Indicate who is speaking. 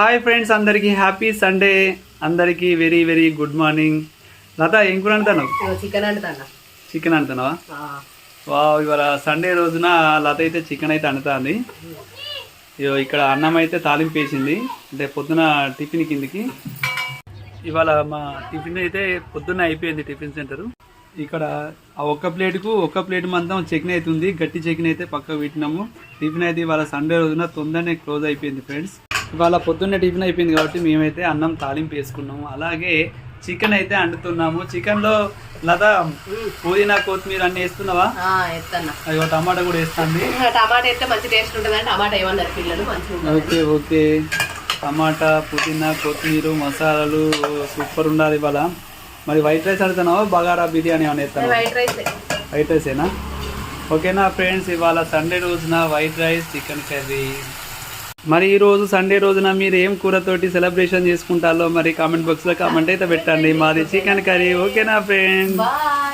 Speaker 1: Hi friends అందరికీ happy Sunday. అందరికీ very very good morning. Latha ఏం కూర అంటాను
Speaker 2: చికెన్ అంటున్నా
Speaker 1: చికెన్ అంటున్నావా వావ్ ఇవాళ సండే రోజున లత అయితే చికెన్ అయితే అంటుతుంది ఇగో ఇక్కడ అన్నం అయితే తాలింపు వేసింది. అంటే పొద్దున టిఫిన్ కిందికి. ఇవాళ మా టిఫిన్ అయితే పొద్దున్న అయిపోయింది టిఫిన్ సెంటర్. ఇక్కడ ఆ ఒక్క ప్లేట్కు ఒక్క ప్లేట్ మందం అయితే ఉంది. గట్టి చట్నీ అయితే పక్కకు పెట్టినాము. టిఫిన్ అయితే ఇవాళ సండే రోజున తొందరనే క్లోజ్ అయిపోయింది ఫ్రెండ్స్. ఇవాళ పొద్దున్నే టిఫిన్ అయిపోయింది కాబట్టి మేమైతే అన్నం తాలింపు వేసుకున్నాము. అలాగే చికెన్ అయితే అంటున్నాము చికెన్లో లత పుదీనా కొత్తిమీర అన్ని వేస్తున్నావా? అయ్యో టమాటా కూడా వేస్తుంది.
Speaker 2: టమాటా అయితే మంచి టేస్ట్ ఉంటుంది టమాటా ఏమన్నారు పిల్లలు
Speaker 1: ఓకే ఓకే. టమాటా పుదీనా కొత్తిమీర మసాలాలు సూపర్ ఉండాలి ఇవాళ. మరి వైట్ రైస్ అడుగుతున్నావా బగారా బిర్యానీ అని వేస్తాను
Speaker 2: వైట్ రైస్.
Speaker 1: వైట్ రైసేనా? ఓకేనా ఫ్రెండ్స్ ఇవాళ సండే రోజున వైట్ రైస్ చికెన్ కర్రీ. మరి ఈ రోజు సండే రోజున మీరు ఏం కూరతోటి సెలబ్రేషన్ చేసుకుంటారో మరి కామెంట్ బాక్స్లో కామెంట్ అయితే పెట్టండి. మాది చికెన్ కర్రీ ఓకేనా ఫ్రెండ్
Speaker 2: బాయ్